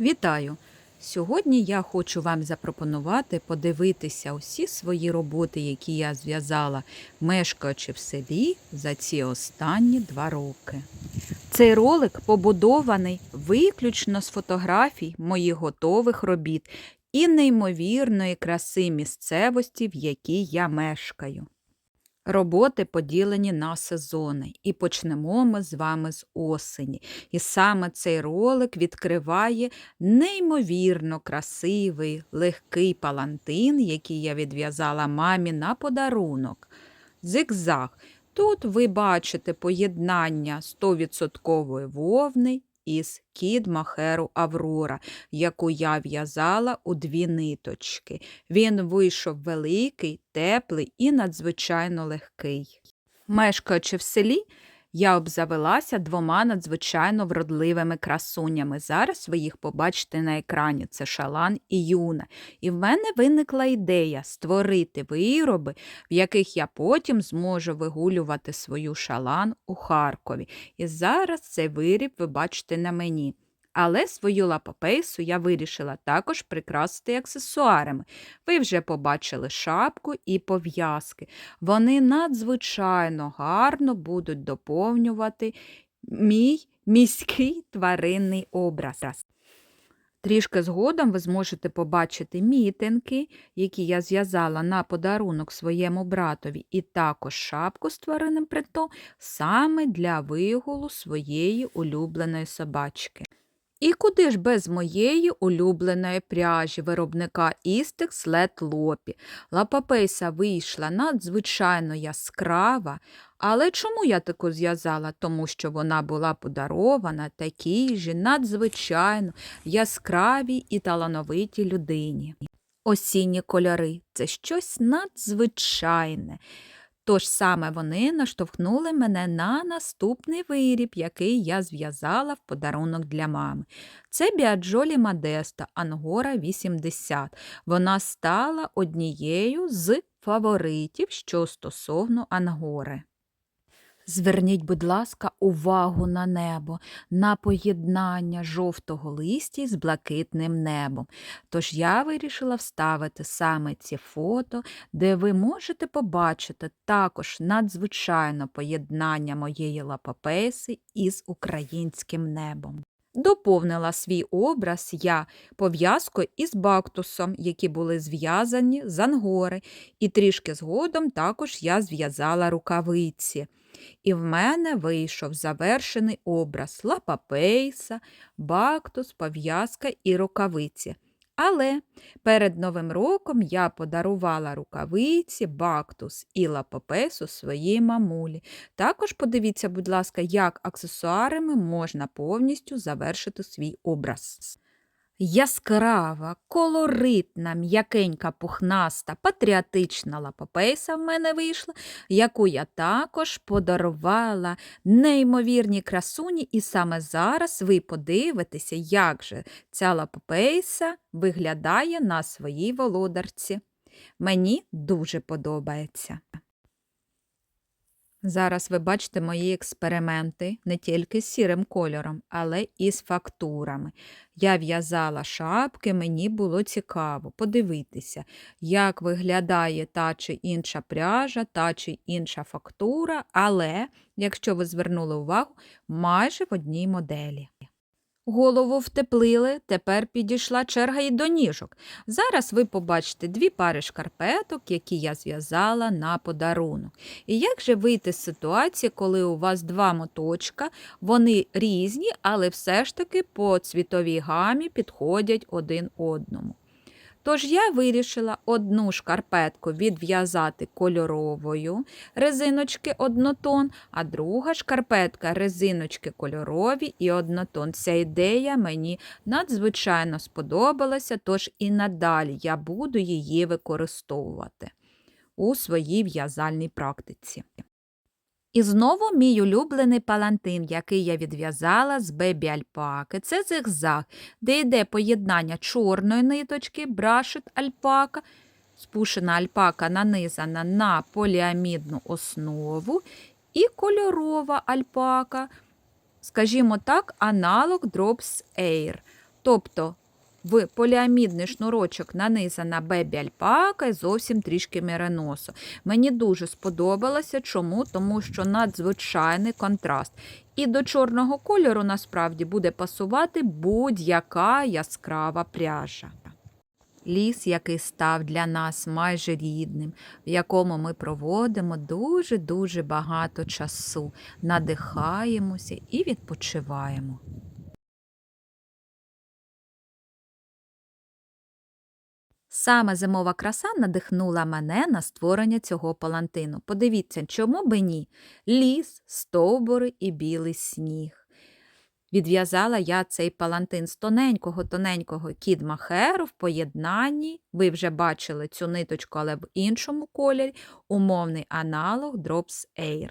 Вітаю! Сьогодні я хочу вам запропонувати подивитися усі свої роботи, які я зв'язала, мешкаючи в селі за ці останні два роки. Цей ролик побудований виключно з фотографій моїх готових робіт і неймовірної краси місцевості, в якій я мешкаю. Роботи поділені на сезони, і почнемо ми з вами з осені. І саме цей ролик відкриває неймовірно красивий, легкий палантин, який я відв'язала мамі на подарунок. Зигзаг. Тут ви бачите поєднання 100% вовни із кідмахеру Аврора, яку я в'язала у дві ниточки. Він вийшов великий, теплий і надзвичайно легкий. Мешкаючи в селі, я обзавелася двома надзвичайно вродливими красунями. Зараз ви їх побачите на екрані. Це Шалан і Юна. І в мене виникла ідея створити вироби, в яких я потім зможу вигулювати свою шалан у Харкові. І зараз цей виріб ви бачите на мені. Але свою лапопейсу я вирішила також прикрасити аксесуарами. Ви вже побачили шапку і пов'язки. Вони надзвичайно гарно будуть доповнювати мій міський тваринний образ. Трішки згодом ви зможете побачити мітинки, які я зв'язала на подарунок своєму братові, і також шапку з тваринним принтом саме для вигулу своєї улюбленої собачки. І куди ж без моєї улюбленої пряжі виробника Істекс Лет Лопі. Лапапейса вийшла надзвичайно яскрава, але чому я таку зв'язала? Тому що вона була подарована такій же надзвичайно яскравій і талановитій людині. Осінні кольори це щось надзвичайне. Тож саме вони наштовхнули мене на наступний виріб, який я зв'язала в подарунок для мами. Це Біаджолі Мадеста Ангора 80. Вона стала однією з фаворитів, що стосовно Ангори. Зверніть, будь ласка, увагу на небо, на поєднання жовтого листя з блакитним небом. Тож я вирішила вставити саме ці фото, де ви можете побачити також надзвичайне поєднання моєї лапопейси із українським небом. Доповнила свій образ я пов'язкою із бактусом, які були зв'язані з ангори, і трішки згодом також я зв'язала рукавиці. І в мене вийшов завершений образ лапапейса, бактус, пов'язка і рукавиці. Але перед Новим роком я подарувала рукавиці, бактус і лапопесу своїй мамулі. Також подивіться, будь ласка, як аксесуарами можна повністю завершити свій образ. Яскрава, колоритна, м'якенька, пухнаста, патріотична лапопейса в мене вийшла, яку я також подарувала неймовірній красуні, і саме зараз ви подивитеся, як же ця лапопейса виглядає на своїй володарці. Мені дуже подобається. Зараз ви бачите мої експерименти не тільки з сірим кольором, але і з фактурами. Я в'язала шапки, мені було цікаво подивитися, як виглядає та чи інша пряжа, та чи інша фактура, але, якщо ви звернули увагу, майже в одній моделі. Голову втеплили, тепер підійшла черга і до ніжок. Зараз ви побачите дві пари шкарпеток, які я зв'язала на подарунок. І як же вийти з ситуації, коли у вас два моточка, вони різні, але все ж таки по цвітовій гамі підходять один одному. Тож я вирішила одну шкарпетку відв'язати кольоровою резиночки однотон, а друга шкарпетка резиночки кольорові і однотон. Ця ідея мені надзвичайно сподобалася, тож і надалі я буду її використовувати у своїй в'язальній практиці. І знову мій улюблений палантин, який я відв'язала з бебі альпаки. Це зигзаг, де йде поєднання чорної ниточки, брашет альпака, спушена альпака нанизана на поліамідну основу, і кольорова альпака, скажімо так, аналог Drops Air. Тобто в поліамідний шнурочок нанизана бебі альпака і зовсім трішки мериносу. Мені дуже сподобалося. Чому? Тому що надзвичайний контраст. І до чорного кольору насправді буде пасувати будь-яка яскрава пряжа. Ліс, який став для нас майже рідним, в якому ми проводимо дуже-дуже багато часу, надихаємося і відпочиваємо. Саме зимова краса надихнула мене на створення цього палантину. Подивіться, чому би ні? Ліс, стовбури і білий сніг. Відв'язала я цей палантин з тоненького-тоненького кідмахеру в поєднанні. Ви вже бачили цю ниточку, але в іншому кольорі, умовний аналог Drops Air.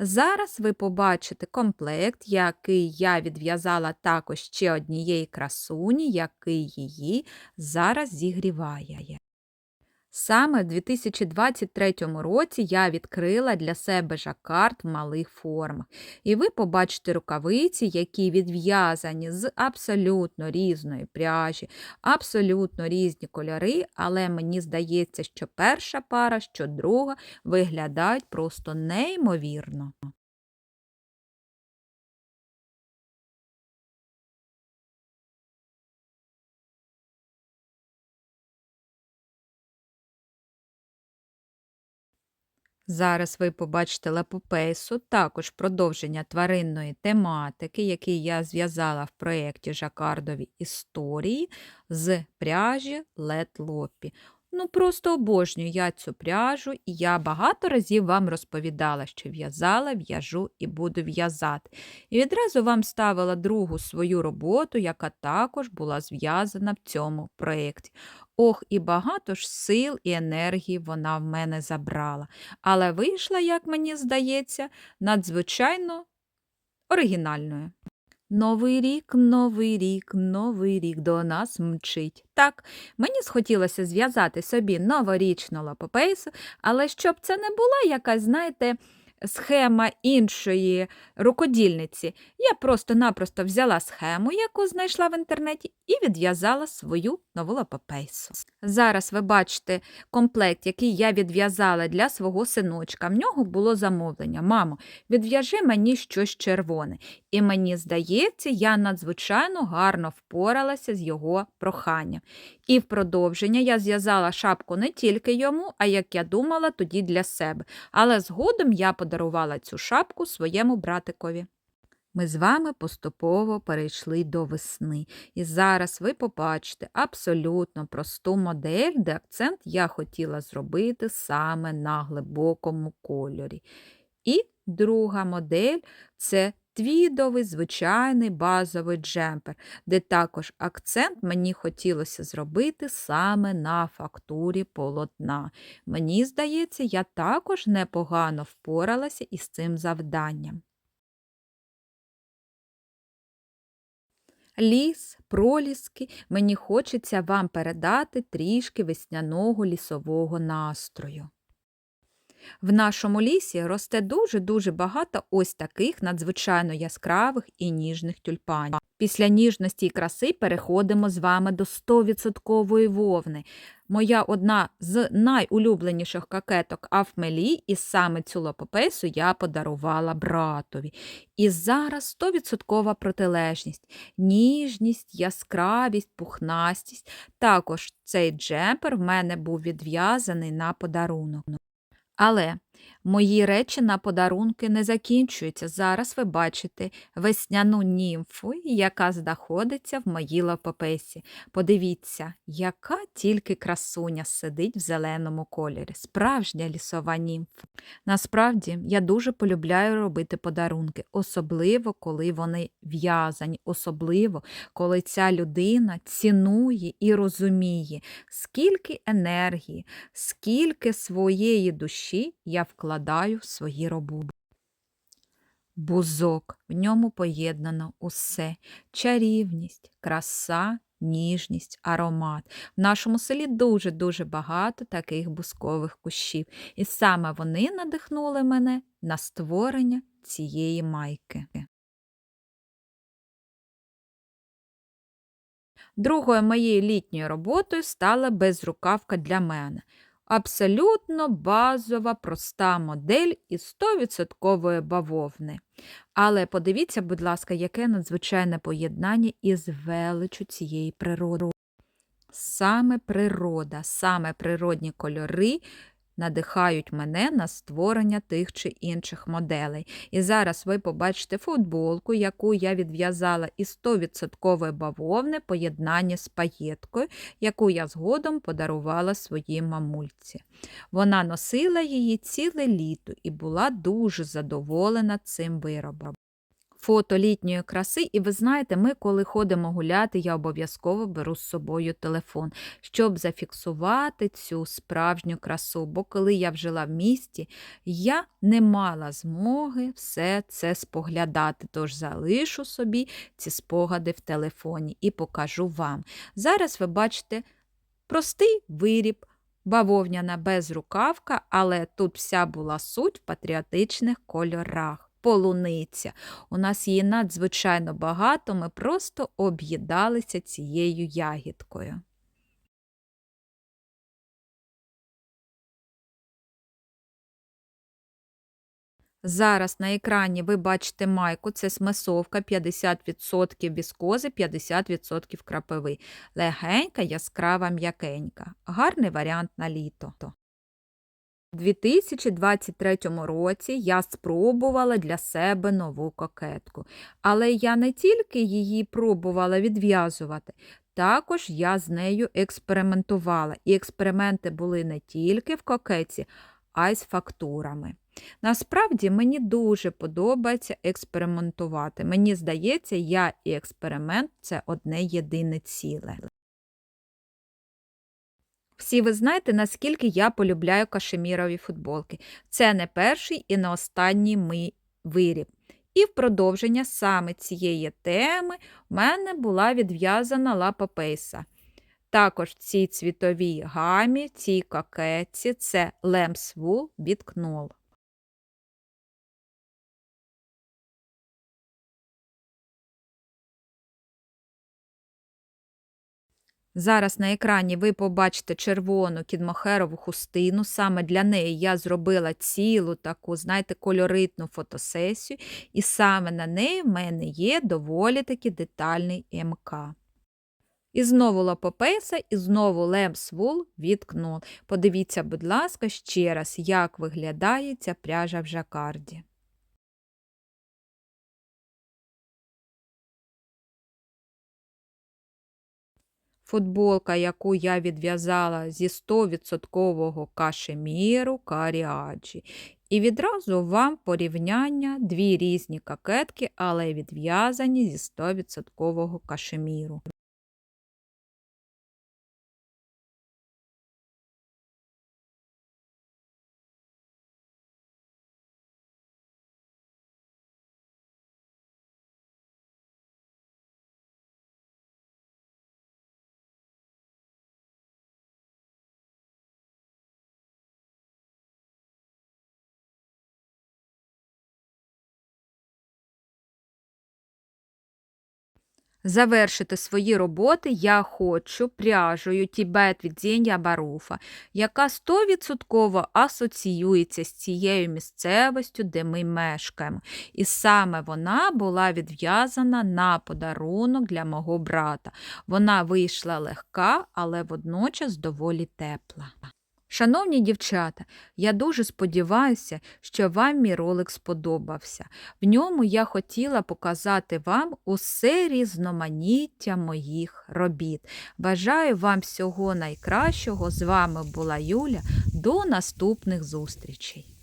Зараз ви побачите комплект, який я відв'язала також ще однієї красуні, який її зараз зігріває. Саме в 2023 році я відкрила для себе жакард в малих формах. І ви побачите рукавиці, які відв'язані з абсолютно різної пряжі, абсолютно різні кольори, але мені здається, що перша пара, що друга виглядають просто неймовірно. Зараз ви побачите лапопейсу, також продовження тваринної тематики, який я зв'язала в проєкті Жакардові історії з пряжі Лет Лопі. Ну, просто обожнюю я цю пряжу, і я багато разів вам розповідала, що в'язала, в'яжу і буду в'язати. І відразу вам ставила другу свою роботу, яка також була зв'язана в цьому проєкті. Ох, і багато ж сил і енергії вона в мене забрала. Але вийшла, як мені здається, надзвичайно оригінальною. Новий рік, новий рік, новий рік до нас мчить. Так, мені схотілося зв'язати собі новорічну лапопейсу, але щоб це не була якась, знаєте, схема іншої рукодільниці. Я просто-напросто взяла схему, яку знайшла в інтернеті, і відв'язала свою нову лапопейсу. Зараз ви бачите комплект, який я відв'язала для свого синочка. В нього було замовлення. Мамо, відв'яжи мені щось червоне. І мені здається, я надзвичайно гарно впоралася з його проханням. І в продовження я зв'язала шапку не тільки йому, а як я думала, тоді для себе. Але згодом я подарувала цю шапку своєму братикові. Ми з вами поступово перейшли до весни, і зараз ви побачите абсолютно просту модель, де акцент я хотіла зробити саме на глибокому кольорі. І друга модель це твідовий звичайний базовий джемпер, де також акцент мені хотілося зробити саме на фактурі полотна. Мені здається, я також непогано впоралася із цим завданням. Ліс, проліски, мені хочеться вам передати трішки весняного лісового настрою. В нашому лісі росте дуже-дуже багато ось таких надзвичайно яскравих і ніжних тюльпанів. Після ніжності і краси переходимо з вами до 100% вовни. Моя одна з найулюбленіших кокеток Афмелі, і саме цю лопопесу я подарувала братові. І зараз 100% протилежність, ніжність, яскравість, пухнастість. Також цей джемпер в мене був відв'язаний на подарунок. Але мої речі на подарунки не закінчуються. Зараз ви бачите весняну німфу, яка знаходиться в моїй лапопесі. Подивіться, яка тільки красуня сидить в зеленому кольорі, справжня лісова німфа. Насправді, я дуже полюбляю робити подарунки, особливо, коли вони в'язані, особливо, коли ця людина цінує і розуміє, скільки енергії, скільки своєї душі я вкладаю в свої роботи. Бузок, в ньому поєднано усе чарівність, краса, ніжність, аромат. В нашому селі дуже-дуже багато таких бузкових кущів, і саме вони надихнули мене на створення цієї майки. Другою моєю літньою роботою стала безрукавка для мене. Абсолютно базова, проста модель із 100% бавовни. Але подивіться, будь ласка, яке надзвичайне поєднання із величу цієї природи. Саме природа, саме природні кольори надихають мене на створення тих чи інших моделей. І зараз ви побачите футболку, яку я відв'язала із 100% бавовни поєднання з паєткою, яку я згодом подарувала своїй мамульці. Вона носила її ціле літо і була дуже задоволена цим виробом. Фото літньої краси, і ви знаєте, ми, коли ходимо гуляти, я обов'язково беру з собою телефон, щоб зафіксувати цю справжню красу. Бо коли я жила в місті, я не мала змоги все це споглядати. Тож залишу собі ці спогади в телефоні і покажу вам. Зараз ви бачите простий виріб. Бавовняна безрукавка, але тут вся була суть в патріотичних кольорах полуниця. У нас її надзвичайно багато, ми просто об'їдалися цією ягідкою. Зараз на екрані ви бачите майку, це смесовка 50% віскози, 50% крапиви. Легенька, яскрава м'якенька. Гарний варіант на літо. У 2023 році я спробувала для себе нову кокетку, але я не тільки її пробувала відв'язувати, також я з нею експериментувала. І експерименти були не тільки в кокеті, а й з фактурами. Насправді мені дуже подобається експериментувати. Мені здається, я і експеримент це одне єдине ціле. Всі ви знаєте, наскільки я полюбляю кашемірові футболки. Це не перший і не останній мій виріб. І в продовження саме цієї теми в мене була відв'язана лапа пейса. Також в цій цвітовій гамі, цій кокетці це Лемсву від Knoll. Зараз на екрані ви побачите червону кідмохерову хустину. Саме для неї я зробила цілу таку, знаєте, кольоритну фотосесію, і саме на неї в мене є доволі таки детальний МК. І знову лапопеса, і знову лемсвул від Knoll. Подивіться, будь ласка, ще раз, як виглядає ця пряжа в жакарді. Футболка, яку я відв'язала зі 100% кашеміру каріаджі. І відразу вам порівняння дві різні кокетки, але відв'язані зі 100% кашеміру. Завершити свої роботи я хочу пряжею Тібет від Зіння Баруфа, яка 100% асоціюється з цією місцевостю, де ми мешкаємо. І саме вона була відв'язана на подарунок для мого брата. Вона вийшла легка, але водночас доволі тепла. Шановні дівчата, я дуже сподіваюся, що вам мій ролик сподобався. В ньому я хотіла показати вам усе різноманіття моїх робіт. Бажаю вам всього найкращого. З вами була Юля. До наступних зустрічей!